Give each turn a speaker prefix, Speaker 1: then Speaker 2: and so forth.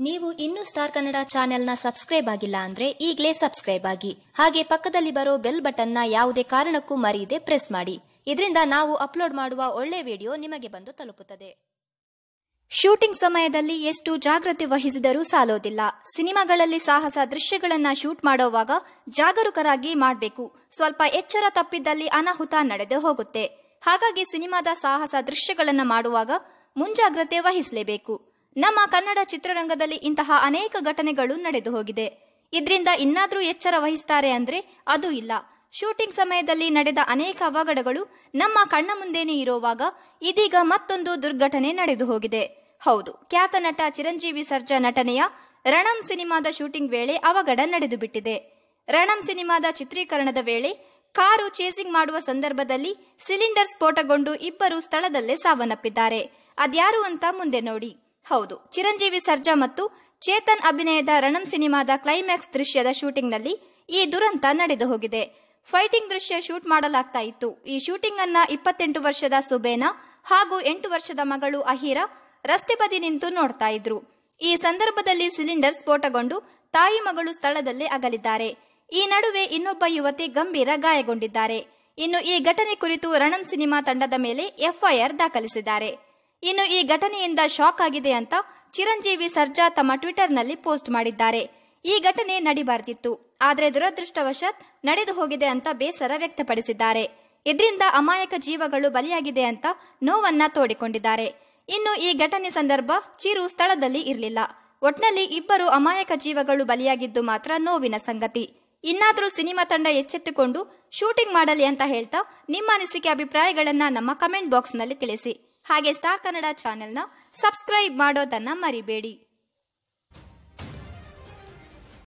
Speaker 1: ನೀವು ಇನ್ನೂ ಸ್ಟಾರ್ ಕನ್ನಡ ಚಾನೆಲ್ನ ಸಬ್ಸ್ಕ್ರೈಬ್ ಆಗಿಲ್ಲ ಅಂದ್ರೆ ಈಗಲೇ ಸಬ್ಸ್ಕ್ರೈಬ್ ಆಗಿ. ಹಾಗೆ ಪಕ್ಕದಲ್ಲಿ ಬರೋ ಬೆಲ್ ಬಟನ್ನ ಯಾವುದೇ ಕಾರಣಕ್ಕೂ ಮರೆಯದೆ ಪ್ರೆಸ್ ಮಾಡಿ. ಇದರಿಂದ ನಾವು ಅಪ್ಲೋಡ್ ಮಾಡುವ ಒಳ್ಳೆ ವಿಡಿಯೋ ನಿಮಗೆ ಬಂದು ತಲುಪುತ್ತದೆ. ಶೂಟಿಂಗ್ ಸಮಯದಲ್ಲಿ ಎಷ್ಟು ಜಾಗ್ರತೆ ವಹಿಸಿದರೂ ಸಾಲೋದಿಲ್ಲ. ಸಿನಿಮಾಗಳಲ್ಲಿ ಸಾಹಸ ದೃಶ್ಯಗಳನ್ನ ಶೂಟ್ ಮಾಡೋವಾಗ ಜಾಗರೂಕರಾಗಿ ಮಾಡಬೇಕು. ಸ್ವಲ್ಪ ಎಚ್ಚರ ತಪ್ಪಿದ್ದಲ್ಲಿ ಅನಾಹುತ ನಡೆದು ಹೋಗುತ್ತೆ. ಹಾಗಾಗಿ ಸಿನಿಮಾದ ಸಾಹಸ ದೃಶ್ಯಗಳನ್ನ ಮಾಡುವಾಗ ಮುಂಜಾಗ್ರತೆ ವಹಿಸಲೇಬೇಕು. ನಮ್ಮ ಕನ್ನಡ ಚಿತ್ರರಂಗದಲ್ಲಿ ಇಂತಹ ಅನೇಕ ಘಟನೆಗಳು ನಡೆದು ಹೋಗಿದೆ. ಇದರಿಂದ ಇನ್ನಾದ್ರೂ ಎಚ್ಚರ ವಹಿಸ್ತಾರೆ ಅಂದ್ರೆ ಅದು ಇಲ್ಲ. ಶೂಟಿಂಗ್ ಸಮಯದಲ್ಲಿ ನಡೆದ ಅನೇಕ ಅವಘಡಗಳು ನಮ್ಮ ಕಣ್ಣ ಮುಂದೇನೆ ಇರುವಾಗ ಇದೀಗ ಮತ್ತೊಂದು ದುರ್ಘಟನೆ ನಡೆದು ಹೋಗಿದೆ. ಹೌದು, ಖ್ಯಾತ ನಟ ಚಿರಂಜೀವಿ ಸರ್ಜಾ ನಟನೆಯ ರಣಂ ಸಿನಿಮಾದ ಶೂಟಿಂಗ್ ವೇಳೆ ಅವಘಡ ನಡೆದು ಬಿಟ್ಟಿದೆ. ರಣಂ ಸಿನಿಮಾದ ಚಿತ್ರೀಕರಣದ ವೇಳೆ ಕಾರು ಚೇಸಿಂಗ್ ಮಾಡುವ ಸಂದರ್ಭದಲ್ಲಿ ಸಿಲಿಂಡರ್ ಸ್ಫೋಟಗೊಂಡು ಇಬ್ಬರು ಸ್ಥಳದಲ್ಲೇ ಸಾವನ್ನಪ್ಪಿದ್ದಾರೆ. ಅದ್ಯಾರು ಅಂತ ಮುಂದೆ ನೋಡಿ. ಹೌದು. ಚಿರಂಜೀವಿ ಸರ್ಜಾ ಮತ್ತು ಚೇತನ್ ಅಭಿನಯದ ರಣಂ ಸಿನಿಮಾದ ಕ್ಲೈಮ್ಯಾಕ್ಸ್ ದೃಶ್ಯದ ಶೂಟಿಂಗ್ನಲ್ಲಿ ಈ ದುರಂತ ನಡೆದು ಹೋಗಿದೆ. ಫೈಟಿಂಗ್ ದೃಶ್ಯ ಶೂಟ್ ಮಾಡಲಾಗ್ತಾ ಇತ್ತು. ಈ ಶೂಟಿಂಗ್ ಅನ್ನ ಇಪ್ಪತ್ತೆಂಟು ವರ್ಷದ ಸುಬೇನಾ ಹಾಗೂ ಎಂಟು ವರ್ಷದ ಮಗಳು ಅಹಿರ ರಸ್ತೆ ಬದಿ ನಿಂತು ನೋಡ್ತಾ ಇದ್ರು. ಈ ಸಂದರ್ಭದಲ್ಲಿ ಸಿಲಿಂಡರ್ ಸ್ಫೋಟಗೊಂಡು ತಾಯಿ ಮಗಳು ಸ್ಥಳದಲ್ಲೇ ಅಗಲಿದ್ದಾರೆ. ಈ ನಡುವೆ ಇನ್ನೊಬ್ಬ ಯುವತಿ ಗಂಭೀರ ಗಾಯಗೊಂಡಿದ್ದಾರೆ. ಇನ್ನು ಈ ಘಟನೆ ಕುರಿತು ರಣಂ ಸಿನಿಮಾ ತಂಡದ ಮೇಲೆ ಎಫ್ಐಆರ್ ದಾಖಲಿಸಿದ್ದಾರೆ. ಇನ್ನು ಈ ಘಟನೆಯಿಂದ ಶಾಕ್ ಆಗಿದೆ ಅಂತ ಚಿರಂಜೀವಿ ಸರ್ಜಾ ತಮ್ಮ ಟ್ವಿಟರ್ನಲ್ಲಿ ಪೋಸ್ಟ್ ಮಾಡಿದ್ದಾರೆ. ಈ ಘಟನೆ ನಡಿಬಾರ್ದಿತ್ತು. ಆದರೆ ದುರದೃಷ್ಟವಶಾತ್ ನಡೆದು ಹೋಗಿದೆ ಅಂತ ಬೇಸರ ವ್ಯಕ್ತಪಡಿಸಿದ್ದಾರೆ. ಇದರಿಂದ ಅಮಾಯಕ ಜೀವಗಳು ಬಲಿಯಾಗಿದೆ ಅಂತ ನೋವನ್ನ ತೋಡಿಕೊಂಡಿದ್ದಾರೆ. ಇನ್ನು ಈ ಘಟನೆ ಸಂದರ್ಭ ಚಿರು ಸ್ಥಳದಲ್ಲಿ ಇರಲಿಲ್ಲ. ಒಟ್ನಲ್ಲಿ ಇಬ್ಬರು ಅಮಾಯಕ ಜೀವಗಳು ಬಲಿಯಾಗಿದ್ದು ಮಾತ್ರ ನೋವಿನ ಸಂಗತಿ. ಇನ್ನಾದರೂ ಸಿನಿಮಾ ತಂಡ ಎಚ್ಚೆತ್ತುಕೊಂಡು ಶೂಟಿಂಗ್ ಮಾಡಲಿ ಅಂತ ಹೇಳ್ತಾ ನಿಮ್ಮ ಅನಿಸಿಕೆ ಅಭಿಪ್ರಾಯಗಳನ್ನ ನಮ್ಮ ಕಮೆಂಟ್ ಬಾಕ್ಸ್ನಲ್ಲಿ ತಿಳಿಸಿ. ಹಾಗೆ ಸ್ಟಾರ್ ಕನ್ನಡ ಚಾನೆಲ್ನ ಸಬ್ಸ್ಕ್ರೈಬ್ ಮಾಡೋದನ್ನ ಮರಿಬೇಡಿ.